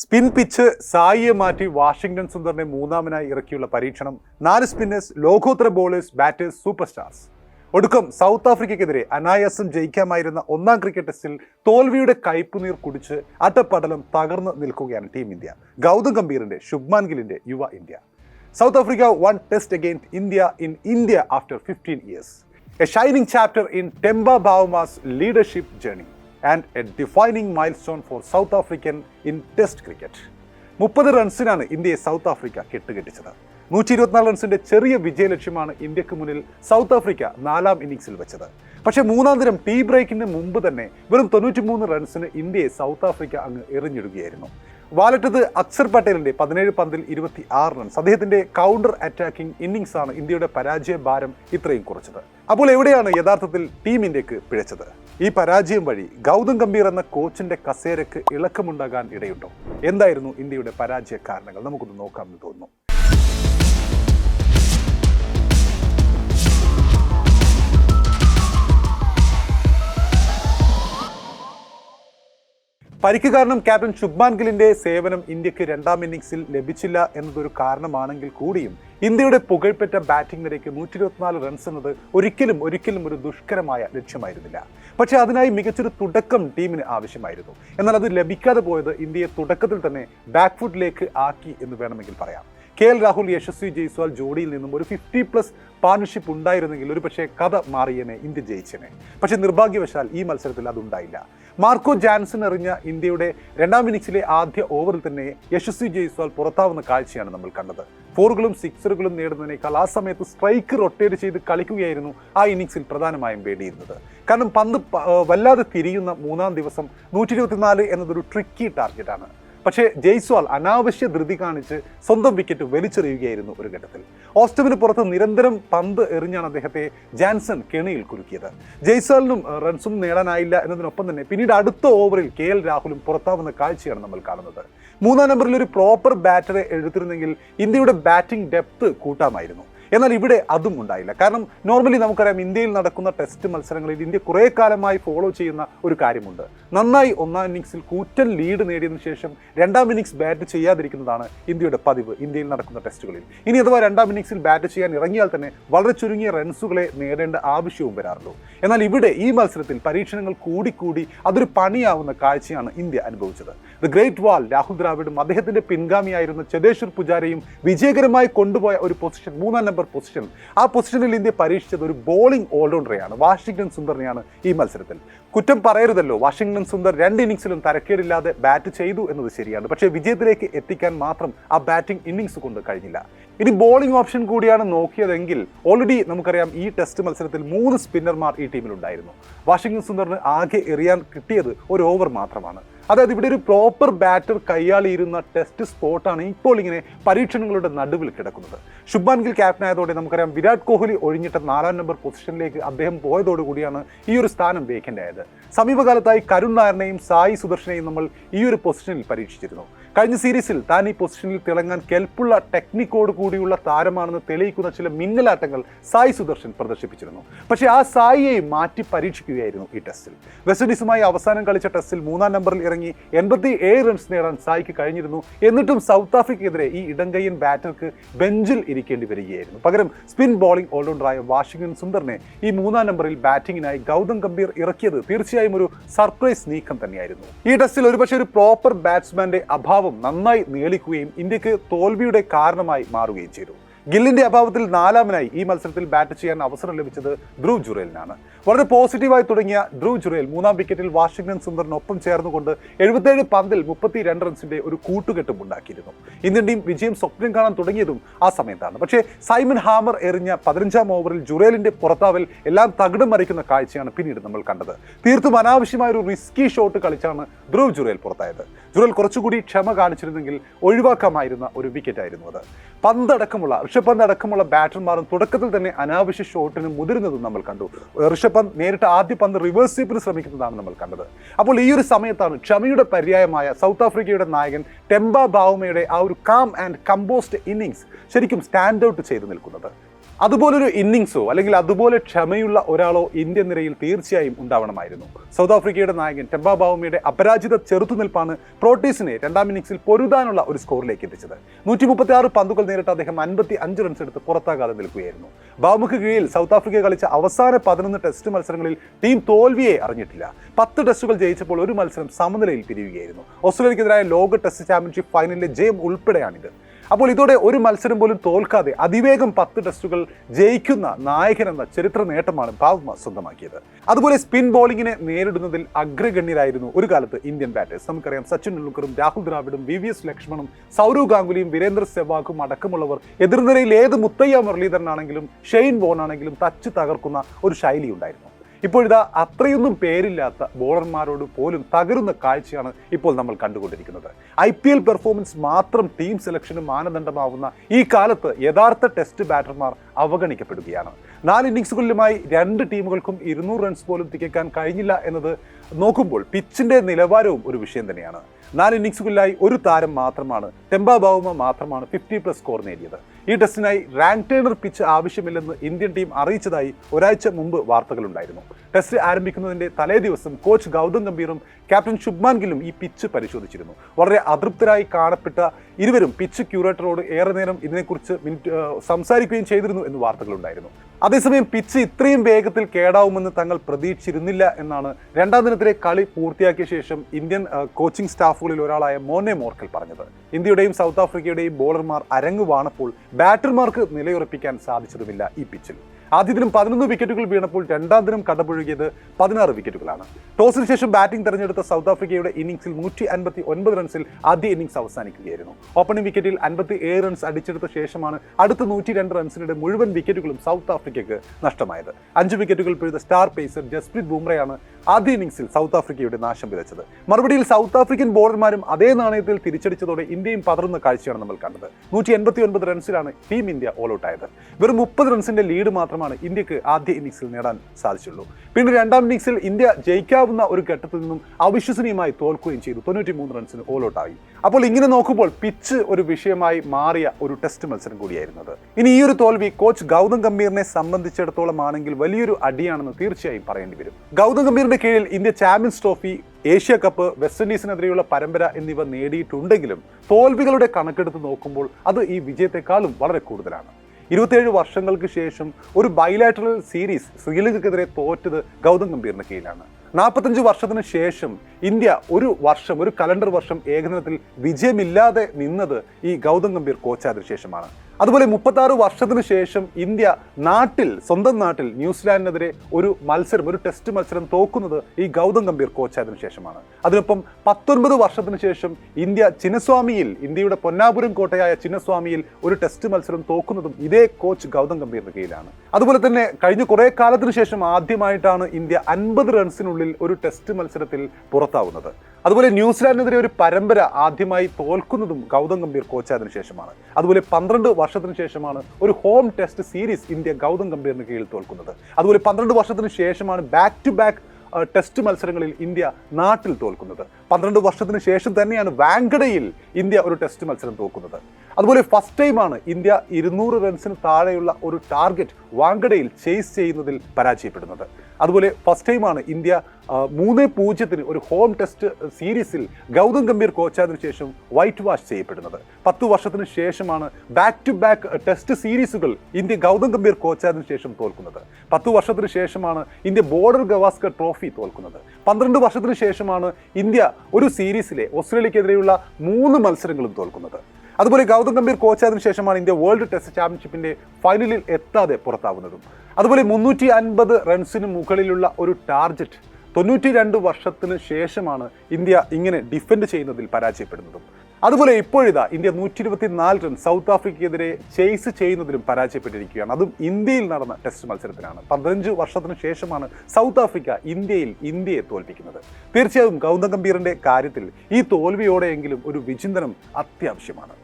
Spin pitch സായിയെ മാറ്റി Washington സുന്ദറിനെ മൂന്നാമനായി ഇറക്കിയുള്ള പരീക്ഷണം. നാല് സ്പിന്നേഴ്സ് ലോകോത്തര ബോളേഴ്സ് ബാറ്റേഴ്സ് സൂപ്പർ സ്റ്റാർസ് ഒടുക്കം സൗത്ത് ആഫ്രിക്കയ്ക്കെതിരെ അനായാസം ജയിക്കാമായിരുന്ന ഒന്നാം ക്രിക്കറ്റ് ടെസ്റ്റിൽ തോൽവിയുടെ കയ്പുനീർ കുടിച്ച് അട്ടപ്പടലം തകർന്ന് നിൽക്കുകയാണ് ടീം ഇന്ത്യ. ഗൗതം ഗംഭീറിന്റെ ശുഭ്മാൻ ഗില്ലിന്റെ യുവ India. South Africa one test against India in India after fifteen years. A shining chapter in Temba Bavuma's leadership journey and a defining milestone for South African in test cricket മുപ്പത് റൺസിനാണ് ഇന്ത്യയെ south Africa കെട്ടുകെട്ടിച്ചത് നൂറ്റി ഇരുപത്തിനാല് റൺസിന്റെ ചെറിയ വിജയലക്ഷ്യമാണ് ഇന്ത്യയ്ക്ക് മുന്നിൽ south Africa നാലാം ഇന്നിംഗ്സിൽ വെച്ചത്. പക്ഷേ മൂന്നാം ദിനം ടീ ബ്രേക്കിന് മുമ്പ് തന്നെ വെറും തൊണ്ണൂറ്റിമൂന്ന് റൺസിന് ഇന്ത്യയെ സൗത്ത് ആഫ്രിക്ക അങ്ങ് എറിഞ്ഞിടുകയായിരുന്നു. വാലറ്റത് അക്സർ പട്ടേലിന്റെ പതിനേഴ് പന്തിൽ ഇരുപത്തി ആറ് റൺസ് അദ്ദേഹത്തിന്റെ കൗണ്ടർ അറ്റാക്കിംഗ് ഇന്നിംഗ്സ് ആണ് ഇന്ത്യയുടെ പരാജയ ഭാരം ഇത്രയും കുറച്ചത്. അപ്പോൾ എവിടെയാണ് യഥാർത്ഥത്തിൽ ടീം ഇന്ത്യയ്ക്ക് പിഴച്ചത്? ഈ പരാജയം വഴി ഗൗതം ഗംഭീർ എന്ന കോച്ചിന്റെ കസേരക്ക് ഇളക്കമുണ്ടാകാൻ ഇടയുണ്ടോ? എന്തായിരുന്നു ഇന്ത്യയുടെ പരാജയ കാരണങ്ങൾ? നമുക്കൊന്ന് നോക്കാമെന്ന് തോന്നുന്നു. പരിക്ക് കാരണം ക്യാപ്റ്റൻ ശുഭ്മാൻ ഗില്ലിന്റെ സേവനം ഇന്ത്യയ്ക്ക് രണ്ടാം ഇന്നിംഗ്സിൽ ലഭിച്ചില്ല എന്നതൊരു കാരണമാണെങ്കിൽ കൂടിയും ഇന്ത്യയുടെ പുകഴ്പെറ്റ ബാറ്റിംഗ് നിരയ്ക്ക് നൂറ്റി ഇരുപത്തിനാല് റൺസ് എന്നത് ഒരിക്കലും ഒരിക്കലും ഒരു ദുഷ്കരമായ ലക്ഷ്യമായിരുന്നില്ല. പക്ഷേ അതിനായി മികച്ചൊരു തുടക്കം ടീമിന് ആവശ്യമായിരുന്നു. എന്നാൽ അത് ലഭിക്കാതെ പോയത് ഇന്ത്യയെ തുടക്കത്തിൽ തന്നെ ബാക്ക്ഫുഡിലേക്ക് ആക്കി എന്ന് വേണമെങ്കിൽ പറയാം. കെ എൽ രാഹുൽ യശസ്വി ജയ്സ്വാൾ ജോഡിയിൽ നിന്നും ഒരു ഫിഫ്റ്റി പ്ലസ് പാർട്ണർഷിപ്പ് ഉണ്ടായിരുന്നെങ്കിൽ ഒരു പക്ഷേ കഥ മാറിയനെ ഇന്ത്യ ജയിച്ചനെ. പക്ഷേ നിർഭാഗ്യവശാൽ ഈ മത്സരത്തിൽ അതുണ്ടായില്ല. മാർക്കോ ജാൻസൺ എറിഞ്ഞ ഇന്ത്യയുടെ രണ്ടാം ഇന്നിംഗ്സിലെ ആദ്യ ഓവറിൽ തന്നെ യശസ്വി ജയ്സ്വാൾ പുറത്താവുന്ന കാഴ്ചയാണ് നമ്മൾ കണ്ടത്. ഫോറുകളും സിക്സറുകളും നേടുന്നതിനേക്കാൾ ആ സമയത്ത് സ്ട്രൈക്ക് റൊട്ടേറ്റ് ചെയ്ത് കളിക്കുകയായിരുന്നു ആ ഇന്നിങ്സിൽ പ്രധാനമായും വേണ്ടിയിരുന്നത്. കാരണം പന്ത് വല്ലാതെ തിരിയുന്ന മൂന്നാം ദിവസം നൂറ്റി ഇരുപത്തിനാല് എന്നതൊരു ട്രിക്കി ടാർഗറ്റാണ് പക്ഷേ ജയ്സ്വാൾ അനാവശ്യ ധൃതി കാണിച്ച് സ്വന്തം വിക്കറ്റ് വലിച്ചെറിയുകയായിരുന്നു ഒരു ഘട്ടത്തിൽ. ഓസ്റ്റമിന് പുറത്ത് നിരന്തരം പന്ത് എറിഞ്ഞാണ് അദ്ദേഹത്തെ ജാൻസൺ കെണിയിൽ കുരുക്കിയത് ജയ്സ്വാളിനും റൺസും നേടാനായില്ല എന്നതിനൊപ്പം തന്നെ പിന്നീട് അടുത്ത ഓവറിൽ കെ എൽ രാഹുലും പുറത്താവുന്ന കാഴ്ചയാണ് നമ്മൾ കാണുന്നത്. മൂന്നാം നമ്പറിൽ ഒരു പ്രോപ്പർ ബാറ്ററെ എഴുത്തിരുന്നെങ്കിൽ ഇന്ത്യയുടെ ബാറ്റിംഗ് ഡെപ്ത് കൂട്ടാമായിരുന്നു. എന്നാൽ ഇവിടെ അതും ഉണ്ടായില്ല. കാരണം നോർമലി നമുക്കറിയാം ഇന്ത്യയിൽ നടക്കുന്ന ടെസ്റ്റ് മത്സരങ്ങളിൽ ഇന്ത്യ കുറേ കാലമായി ഫോളോ ചെയ്യുന്ന ഒരു കാര്യമുണ്ട്. നന്നായി ഒന്നാം ഇന്നിങ്സിൽ കൂറ്റൻ ലീഡ് നേടിയതിനു ശേഷം രണ്ടാം ഇന്നിങ്സ് ബാറ്റ് ചെയ്യാതിരിക്കുന്നതാണ് ഇന്ത്യയുടെ പതിവ് ഇന്ത്യയിൽ നടക്കുന്ന ടെസ്റ്റുകളിൽ ഇനി അഥവാ രണ്ടാം ഇന്നിങ്സിൽ ബാറ്റ് ചെയ്യാൻ ഇറങ്ങിയാൽ തന്നെ വളരെ ചുരുങ്ങിയ റൺസുകളെ നേടേണ്ട ആവശ്യവും വരാറുള്ളൂ എന്നാൽ ഇവിടെ ഈ മത്സരത്തിൽ പരീക്ഷണങ്ങൾ കൂടിക്കൂടി അതൊരു പണിയാവുന്ന കാഴ്ചയാണ് ഇന്ത്യ അനുഭവിച്ചത്. ദ ഗ്രേറ്റ് വാൾ രാഹുൽ ദ്രാവിഡും അദ്ദേഹത്തിന്റെ പിൻഗാമിയായിരുന്ന ചെതേശ്വർ പുജാരയും വിജയകരമായി കൊണ്ടുപോയ ഒരു പൊസിഷൻ മൂന്നാം നമ്പർ പൊസിഷൻ ആ പൊസിഷനിൽ ഇന്ത്യ പരീക്ഷിച്ചത് ഒരു ബോളിംഗ് ഓൾറൗണ്ടറെയാണ് വാഷിംഗ്ടൺ സുന്ദറിനെയാണ് ഈ മത്സരത്തിൽ. കുറ്റം പറയരുതല്ലോ. വാഷിംഗ്ടൺ സുന്ദർ രണ്ട് ഇന്നിങ്സിലും തരക്കേടില്ലാതെ ബാറ്റ് ചെയ്തു എന്നത് ശരിയാണ്. പക്ഷേ വിജയത്തിലേക്ക് എത്തിക്കാൻ മാത്രം ആ ബാറ്റിംഗ് ഇന്നിങ്സ് കൊണ്ട് കഴിഞ്ഞില്ല. ഇനി ബോളിംഗ് ഓപ്ഷൻ കൂടിയാണ് നോക്കിയതെങ്കിൽ ഓൾറെഡി നമുക്കറിയാം ഈ ടെസ്റ്റ് മത്സരത്തിൽ മൂന്ന് സ്പിന്നർമാർ ഈ ടീമിലുണ്ടായിരുന്നു വാഷിംഗ്ടൺ സുന്ദറിന് ആകെ എറിയാൻ കിട്ടിയത് ഒരു ഓവർ മാത്രമാണ്. അതായത് ഇവിടെ ഒരു പ്രോപ്പർ ബാറ്റർ കൈയാളിയിരുന്ന ടെസ്റ്റ് സ്പോട്ടാണ് ഇപ്പോൾ ഇങ്ങനെ പരീക്ഷണങ്ങളുടെ നടുവിൽ കിടക്കുന്നത്. ശുഭാൻ ഗിൽ ക്യാപ്റ്റൻ ആയതോടെ നമുക്കറിയാം വിരാട് കോഹ്ലി ഒഴിഞ്ഞിട്ട നാലാം നമ്പർ പൊസിഷനിലേക്ക് അദ്ദേഹം പോയതോടുകൂടിയാണ് ഈ ഒരു സ്ഥാനം വേക്കന്റ് ആയത്. സമീപകാലത്തായി കരുൺ നായറിനെയും സായി സുദർശനെയും നമ്മൾ ഈ ഒരു പൊസിഷനിൽ പരീക്ഷിച്ചിരുന്നു. കഴിഞ്ഞ സീരീസിൽ താൻ ഈ പൊസിഷനിൽ തിളങ്ങാൻ കെൽപ്പുള്ള ടെക്നിക്കോട് കൂടിയുള്ള താരമാണെന്ന് തെളിയിക്കുന്ന ചില മിന്നലാട്ടങ്ങൾ സായി സുദർശൻ പ്രദർശിപ്പിച്ചിരുന്നു. പക്ഷേ ആ സായിയെ മാറ്റി പരീക്ഷിക്കുകയായിരുന്നു ഈ ടെസ്റ്റിൽ. വെസ്റ്റ് ഇൻഡീസുമായി അവസാനം കളിച്ച ടെസ്റ്റിൽ മൂന്നാം നമ്പറിൽ ഇറങ്ങി എൺപത്തി ഏഴ് റൺസ് നേടാൻ സായിക്ക് കഴിഞ്ഞിരുന്നു. എന്നിട്ടും സൗത്ത് ആഫ്രിക്കയ്ക്കെതിരെ ഈ ഇടങ്കയ്യൻ ബാറ്റർക്ക് ബെഞ്ചിൽ ഇരിക്കേണ്ടി വരികയായിരുന്നു. പകരം സ്പിൻ ബോളിംഗ് ഓൾറൗണ്ടറായ വാഷിംഗ്ടൺ സുന്ദറിനെ ഈ മൂന്നാം നമ്പറിൽ ബാറ്റിംഗിനായി ഗൗതം ഗംഭീർ ഇറക്കിയത് തീർച്ചയായും ഒരു സർപ്രൈസ് നീക്കം തന്നെയായിരുന്നു. ഈ ടെസ്റ്റിൽ ഒരുപക്ഷെ ഒരു പ്രോപ്പർ ബാറ്റ്സ്മാന്റെ അഭാവം നന്നായി നീളിക്കുകയും ഇന്ത്യയ്ക്ക് തോൽവിയുടെ കാരണമായി മാറുകയും ചെയ്തു. ഗില്ലിന്റെ അഭാവത്തിൽ നാലാമനായി ഈ മത്സരത്തിൽ ബാറ്റ് ചെയ്യാൻ അവസരം ലഭിച്ചത് ധ്രുവ് ജുറേലിനാണ്. വളരെ പോസിറ്റീവായി തുടങ്ങിയ ധ്രുവ് ജുറേൽ മൂന്നാം വിക്കറ്റിൽ വാഷിംഗ്ടൺ സുന്ദറിനൊപ്പം ചേർന്നുകൊണ്ട് എഴുപത്തേഴ് പന്തിൽ മുപ്പത്തി രണ്ട് റൺസിന്റെ ഒരു കൂട്ടുകെട്ടും ഉണ്ടാക്കിയിരുന്നു. ഇന്ത്യൻ ടീം വിജയം സ്വപ്നം കാണാൻ തുടങ്ങിയതും ആ സമയത്താണ്. പക്ഷേ സൈമൺ ഹാമർ എറിഞ്ഞ പതിനഞ്ചാം ഓവറിൽ ജുറേലിന്റെ പുറത്താവൽ എല്ലാം തകിടം മറിക്കുന്ന കാഴ്ചയാണ് പിന്നീട് നമ്മൾ കണ്ടത്. തീർത്തും അനാവശ്യമായ ഒരു റിസ്കി ഷോട്ട് കളിച്ചാണ് ധ്രുവ് ജുറേൽ പുറത്തായത്. ജുറേൽ കുറച്ചുകൂടി ക്ഷമ കാണിച്ചിരുന്നെങ്കിൽ ഒഴിവാക്കാമായിരുന്ന ഒരു വിക്കറ്റായിരുന്നു അത്. പന്തടക്കമുള്ള ഋഷഭ് പന്ത് അടക്കമുള്ള ബാറ്റർമാരും തുടക്കത്തിൽ തന്നെ അനാവശ്യ ഷോട്ടിന് മുതിരുന്നതും നമ്മൾ കണ്ടു. ഋഷഭ് പന്ത് നേരിട്ട് ആദ്യ പന്ത് റിവേഴ്സ് സ്വീപ്പിന് ശ്രമിക്കുന്നതാണ് നമ്മൾ കണ്ടത്. അപ്പോൾ ഈ ഒരു സമയത്താണ് ക്ഷമയുടെ പര്യായമായ സൗത്ത് ആഫ്രിക്കയുടെ നായകൻ ടെമ്പ ബാവുമയുടെ ആ ഒരു കാം ആൻഡ് കമ്പോസ്റ്റ് ഇന്നിങ്സ് ശരിക്കും സ്റ്റാൻഡ് ഔട്ട് ചെയ്തു നിൽക്കുന്നത്. അതുപോലൊരു ഇന്നിങ്സോ അല്ലെങ്കിൽ അതുപോലെ ക്ഷമയുള്ള ഒരാളോ ഇന്ത്യൻ നിരയിൽ തീർച്ചയായും ഉണ്ടാവണമായിരുന്നു. സൗത്ത് ആഫ്രിക്കയുടെ നായകൻ ടെബാ ബാവുമിയുടെ അപരാജിത ചെറുത്തുനിൽപ്പാണ് പ്രോട്ടീസിനെ രണ്ടാം ഇന്നിങ്സിൽ പൊരുതാനുള്ള ഒരു സ്കോറിലേക്ക് എത്തിച്ചത്. നൂറ്റി മുപ്പത്തി ആറ് പന്തുകൾ നേരിട്ട് അദ്ദേഹം അൻപത്തി അഞ്ച് റൺസ് എടുത്ത് പുറത്താകാതെ നിൽക്കുകയായിരുന്നു. ബാവുമുക്ക് കീഴിൽ സൗത്ത് ആഫ്രിക്ക കളിച്ച അവസാന പതിനൊന്ന് ടെസ്റ്റ് മത്സരങ്ങളിൽ ടീം തോൽവിയെ അറിഞ്ഞിട്ടില്ല. പത്ത് ടെസ്റ്റുകൾ ജയിച്ചപ്പോൾ ഒരു മത്സരം സമനിലയിൽ പിരിയുകയായിരുന്നു. ഓസ്ട്രേലിയക്കെതിരായ ലോക ടെസ്റ്റ് ചാമ്പ്യൻഷിപ്പ് ഫൈനലിലെ ജയം ഉൾപ്പെടെയാണിത്. അപ്പോൾ ഇതോടെ ഒരു മത്സരം പോലും തോൽക്കാതെ അതിവേഗം പത്ത് ടെസ്റ്റുകൾ ജയിക്കുന്ന നായകൻ എന്ന ചരിത്ര നേട്ടമാണ് ഭാവ്മ സ്വന്തമാക്കിയത്. അതുപോലെ സ്പിൻ ബോളിങ്ങിനെ നേരിടുന്നതിൽ അഗ്രഗണ്യരായിരുന്നു ഒരു കാലത്ത് ഇന്ത്യൻ ബാറ്റേഴ്സ്. നമുക്കറിയാം സച്ചിൻ ടെണ്ടുൽക്കറും രാഹുൽ ദ്രാവിഡും വി വി എസ് ലക്ഷ്മണും സൗരവ് ഗാംഗുലിയും വീരേന്ദ്ര സെവാഗും അടക്കമുള്ളവർ എതിർനിരയിൽ ഏത് മുത്തയ്യ മുരളീധരനാണെങ്കിലും ഷെയ്ൻ ബോൺ ആണെങ്കിലും തച്ച് തകർക്കുന്ന ഒരു ശൈലി ഉണ്ടായിരുന്നു ഇപ്പോഴിതാ അത്രയൊന്നും പേരില്ലാത്ത ബോളർമാരോട് പോലും തകരുന്ന കാഴ്ചയാണ് ഇപ്പോൾ നമ്മൾ കണ്ടുകൊണ്ടിരിക്കുന്നത്. ഐ പി എൽ പെർഫോമൻസ് മാത്രം ടീം സെലക്ഷന് മാനദണ്ഡമാവുന്ന ഈ കാലത്ത് യഥാർത്ഥ ടെസ്റ്റ് ബാറ്റർമാർ അവഗണിക്കപ്പെടുകയാണ്. നാല് ഇന്നിങ്സുകളിലുമായി രണ്ട് ടീമുകൾക്കും ഇരുന്നൂറ് റൺസ് പോലും തികയ്ക്കാൻ കഴിഞ്ഞില്ല എന്നത് നോക്കുമ്പോൾ പിച്ചിന്റെ നിലവാരവും ഒരു വിഷയം തന്നെയാണ്. നാല് ഇന്നിങ്സുകളിലായി ഒരു താരം മാത്രമാണ്. ടെമ്പ ബാവുമ മാത്രമാണ് ഫിഫ്റ്റി പ്ലസ് സ്കോർ നേടിയത്. ഈ ടെസ്റ്റിനായി റാങ്ക് ടേണർ പിച്ച് ആവശ്യമില്ലെന്ന് ഇന്ത്യൻ ടീം അറിയിച്ചതായി ഒരാഴ്ച മുമ്പ് വാർത്തകളുണ്ടായിരുന്നു. ടെസ്റ്റ് ആരംഭിക്കുന്നതിന്റെ തലേ ദിവസം കോച്ച് ഗൗതം ഗംഭീറും ക്യാപ്റ്റൻ ശുഭ്മാൻ ഗില്ലും ഈ പിച്ച് പരിശോധിച്ചിരുന്നു. വളരെ അതൃപ്തരായി കാണപ്പെട്ട ഇരുവരും പിച്ച് ക്യൂറേറ്ററോട് ഏറെ നേരം ഇതിനെക്കുറിച്ച് സംസാരിക്കുകയും ചെയ്തിരുന്നു എന്ന് വാർത്തകളുണ്ടായിരുന്നു. അതേസമയം പിച്ച് ഇത്രയും വേഗത്തിൽ കേടാവുമെന്ന് തങ്ങൾ പ്രതീക്ഷിച്ചിരുന്നില്ല എന്നാണ് രണ്ടാം ദിനത്തിലെ കളി പൂർത്തിയാക്കിയ ശേഷം ഇന്ത്യൻ കോച്ചിംഗ് സ്റ്റാഫുകളിൽ ഒരാളായ മോനെ മോർക്കൽ പറഞ്ഞത്. ഇന്ത്യയുടെയും സൗത്ത് ആഫ്രിക്കയുടെയും ബോളർമാർ അരങ്ങുവാണപ്പോൾ ബാറ്റർമാർക്ക് നിലയുറപ്പിക്കാൻ സാധിച്ചതുമില്ല ഈ പിച്ചിൽ. ആദ്യ ദിനം പതിനൊന്ന് വിക്കറ്റുകൾ വീണപ്പോൾ രണ്ടാം ദിനം കടപുഴകിയത് പതിനാറ് വിക്കറ്റുകളാണ്. ടോസിന് ശേഷം ബാറ്റിംഗ് തെരഞ്ഞെടുത്ത സൗത്ത് ആഫ്രിക്കയുടെ ഇന്നിംഗ്സിൽ നൂറ്റി അൻപത്തി ഒൻപത് റൺസിൽ ആദ്യ ഇന്നിംഗ്സ് അവസാനിക്കുകയായിരുന്നു. ഓപ്പണിംഗ് വിക്കറ്റിൽ അൻപത്തി ഏഴ് റൺസ് അടിച്ചെടുത്ത ശേഷമാണ് അടുത്ത നൂറ്റി രണ്ട് റൺസിനിടെ മുഴുവൻ വിക്കറ്റുകളും സൗത്ത് ആഫ്രിക്കയ്ക്ക് നഷ്ടമായത്. അഞ്ച് വിക്കറ്റുകൾ പിഴുത സ്റ്റാർ പേസർ ജസ്പ്രീത് ബുംറയാണ് ആദ്യ ഇന്നിംഗ്സിൽ സൗത്ത് ആഫ്രിക്കയുടെ നാശം വിതച്ചത്. മറുപടിയിൽ സൗത്ത് ആഫ്രിക്കൻ ബോളർമാരും അതേ നാണയത്തിൽ തിരിച്ചടിച്ചതോടെ ഇന്ത്യയും പതറുന്ന കാഴ്ചയാണ് നമ്മൾ കണ്ടത്. നൂറ്റി എൺപത്തി ഒൻപത് റൺസിലാണ് ടീം ഇന്ത്യ ഓൾ ഔട്ട് ആയത്. വെറും മുപ്പത് റൺസിന്റെ ലീഡ് മാത്രമാണ് ഇന്ത്യയ്ക്ക് ആദ്യ ഇന്നിംഗ്സിൽ നേടാൻ സാധിച്ചുള്ളൂ. പിന്നെ രണ്ടാം ഇന്നിംഗ്സിൽ ഇന്ത്യ ജയിക്കാവുന്ന ഒരു ഘട്ടത്തിൽ നിന്നും അവിശ്വസനീയമായി തോൽക്കുകയും ചെയ്തു. തൊണ്ണൂറ്റി മൂന്ന് റൺസിന് ഓൾ ഔട്ട് ആയി. അപ്പോൾ ഇങ്ങനെ നോക്കുമ്പോൾ പിച്ച് ഒരു വിഷയമായി മാറിയ ഒരു ടെസ്റ്റ് മത്സരം കൂടിയായിരുന്നത്. ഇനി ഈ ഒരു തോൽവി കോച്ച് ഗൗതം ഗംഭീറിനെ സംബന്ധിച്ചിടത്തോളം ആണെങ്കിൽ വലിയൊരു അടിയാണെന്ന് തീർച്ചയായും പറയേണ്ടി വരും. ഗൗതം ഗംഭീറിന്റെ കീഴിൽ India champions trophy Asia cup West ഇൻഡീസിനെതിരെയുള്ള പരമ്പര എന്നിവ നേടിയിട്ടുണ്ടെങ്കിലും തോൽവികളുടെ കണക്കെടുത്ത് നോക്കുമ്പോൾ അത് ഈ വിജയത്തെക്കാളും വളരെ കൂടുതലാണ്. ഇരുപത്തിയേഴ് വർഷങ്ങൾക്ക് ശേഷം ഒരു ബൈലാറ്ററൽ സീരീസ് ശ്രീലങ്കയ്ക്കെതിരെ തോറ്റത് ഗൗതം ഗംഭീറിന് കീഴിലാണ്. നാൽപ്പത്തഞ്ച് വർഷത്തിന് ശേഷം ഇന്ത്യ ഒരു വർഷം ഒരു കലണ്ടർ വർഷം ഏകദിനത്തിൽ വിജയമില്ലാതെ നിന്നത് ഈ ഗൗതം ഗംഭീർ കോച്ചായതിനു ശേഷമാണ് അതുപോലെ മുപ്പത്താറ് വർഷത്തിന് ശേഷം ഇന്ത്യ നാട്ടിൽ സ്വന്തം നാട്ടിൽ ന്യൂസിലാൻഡിനെതിരെ ഒരു മത്സരം ഒരു ടെസ്റ്റ് മത്സരം തോക്കുന്നത് ഈ ഗൗതം ഗംഭീർ കോച്ചായതിനു ശേഷമാണ്. അതിനൊപ്പം പത്തൊൻപത് വർഷത്തിന് ശേഷം ഇന്ത്യ ചിന്നസ്വാമിയിൽ ഇന്ത്യയുടെ പൊന്നാപുരം കോട്ടയായ ചിന്നസ്വാമിയിൽ ഒരു ടെസ്റ്റ് മത്സരം തോക്കുന്നതും ഇതേ കോച്ച് ഗൗതം ഗംഭീറിന്റെ കീഴിലാണ് അതുപോലെ തന്നെ കഴിഞ്ഞ കുറേ കാലത്തിന് ശേഷം ആദ്യമായിട്ടാണ് ഇന്ത്യ അൻപത് റൺസിനുള്ളിൽ ഒരു ടെസ്റ്റ് മത്സരത്തിൽ പുറത്താവുന്നത്. അതുപോലെ ന്യൂസിലാൻഡിനെതിരെ ഒരു പരമ്പര ആദ്യമായി തോൽക്കുന്നതും ഗൗതം ഗംഭീർ കോച്ചായതിനു ശേഷമാണ്. അതുപോലെ പന്ത്രണ്ട് വർഷത്തിന് ശേഷമാണ് ഒരു home test series India Gautam ഗംഭീറിന് കീഴിൽ തോൽക്കുന്നത്. അതുപോലെ പന്ത്രണ്ട് വർഷത്തിന് ശേഷമാണ് ബാക്ക് ടു ബാക്ക് ടെസ്റ്റ് മത്സരങ്ങളിൽ ഇന്ത്യ നാട്ടിൽ തോൽക്കുന്നത്. പന്ത്രണ്ട് വർഷത്തിന് ശേഷം തന്നെയാണ് വാങ്കഡയിൽ ഇന്ത്യ ഒരു ടെസ്റ്റ് മത്സരം തോക്കുന്നത്. അതുപോലെ ഫസ്റ്റ് ടൈമാണ് ഇന്ത്യ ഇരുന്നൂറ് റൺസിന് താഴെയുള്ള ഒരു ടാർഗറ്റ് വാങ്കഡയിൽ ചേസ് ചെയ്യുന്നതിൽ പരാജയപ്പെടുന്നത്. അതുപോലെ ഫസ്റ്റ് ടൈമാണ് ഇന്ത്യ മൂന്ന് പൂജ്യത്തിന് ഒരു ഹോം ടെസ്റ്റ് സീരീസിൽ ഗൗതം ഗംഭീർ കോച്ചായതിനു ശേഷം വൈറ്റ് വാഷ് ചെയ്യപ്പെടുന്നത്. പത്ത് വർഷത്തിന് ശേഷമാണ് ബാക്ക് ടു ബാക്ക് ടെസ്റ്റ് സീരീസുകൾ ഇന്ത്യ ഗൗതം ഗംഭീർ കോച്ചായതിനു ശേഷം തോൽക്കുന്നത്. പത്ത് വർഷത്തിന് ശേഷമാണ് ഇന്ത്യ ബോർഡർ ഗവാസ്കർ ട്രോഫി തോൽക്കുന്നത്. പന്ത്രണ്ട് വർഷത്തിന് ശേഷമാണ് ഇന്ത്യ ഒരു സീരീസിലെ ഓസ്ട്രേലിയക്കെതിരെയുള്ള മൂന്ന് മത്സരങ്ങളും തോൽക്കുന്നത്. അതുപോലെ ഗൗതം ഗംഭീർ കോച്ചായതിനു ശേഷമാണ് ഇന്ത്യ വേൾഡ് ടെസ്റ്റ് ചാമ്പ്യൻഷിപ്പിന്റെ ഫൈനലിൽ എത്താതെ പുറത്താവുന്നതും. അതുപോലെ മുന്നൂറ്റി അൻപത് റൺസിന് മുകളിലുള്ള ഒരു ടാർഗറ്റ് തൊണ്ണൂറ്റി രണ്ട് വർഷത്തിന് ശേഷമാണ് ഇന്ത്യ ഇങ്ങനെ ഡിഫെൻഡ് ചെയ്യുന്നതിൽ പരാജയപ്പെടുന്നതും. അതുപോലെ ഇപ്പോഴിതാ ഇന്ത്യ നൂറ്റി ഇരുപത്തി നാല് റൺ സൗത്ത് ആഫ്രിക്കയ്ക്കെതിരെ ചേസ് ചെയ്യുന്നതിലും പരാജയപ്പെട്ടിരിക്കുകയാണ്. അതും ഇന്ത്യയിൽ നടന്ന ടെസ്റ്റ് മത്സരത്തിനാണ്. പതിനഞ്ച് വർഷത്തിന് ശേഷമാണ് സൗത്ത് ആഫ്രിക്ക ഇന്ത്യയിൽ ഇന്ത്യയെ തോൽപ്പിക്കുന്നത്. തീർച്ചയായും ഗൗതം ഗംഭീറിന്റെ കാര്യത്തിൽ ഈ തോൽവിയോടെയെങ്കിലും ഒരു വിചിന്തനം അത്യാവശ്യമാണ്.